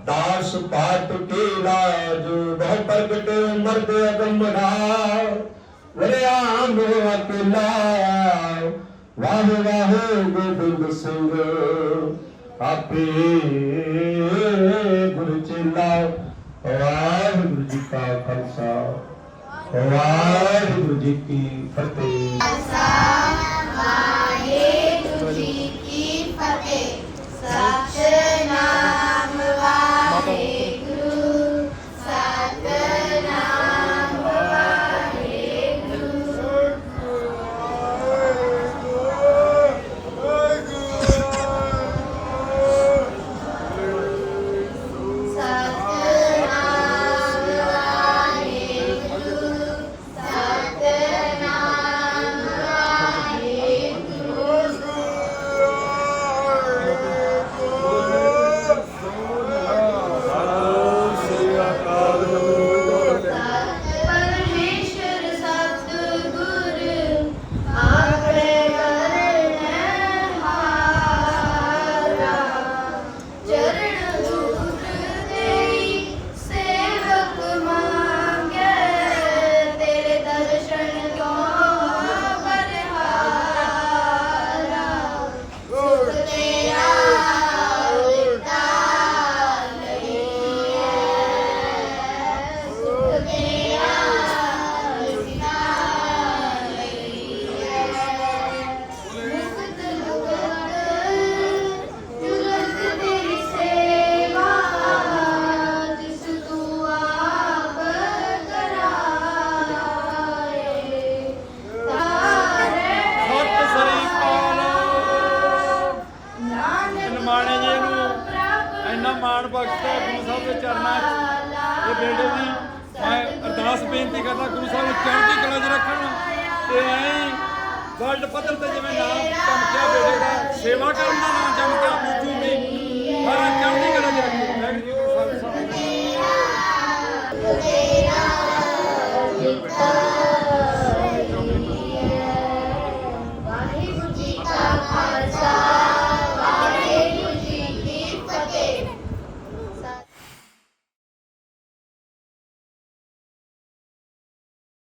S1: ਦਾਸ ਪਾਤ ਕੇ ਲਾਜ ਬਹੁ ਪ੍ਰਗਟ ਮਰਦ ਅਗੰਮਰਾ ఒరే ఆంగు అతులా ਵਾਹ ਵਾਹ ਗੋਬਿੰਦ ਸਿੰਘ। ਆਪੇ ਗੁਰ ਚੇਲਾ। ਵਾਹਿਗੁਰੂ ਜੀ ਕਾ ਖਾਲਸਾ। ਵਾਹਿਗੁਰੂ ਜੀ ਕੀ ਫਤਿਹ।
S5: ਵਾਹਿਗੁਰੂ ਜੀ ਕੀ ਫਤਿਹ।
S3: ਸਤਿ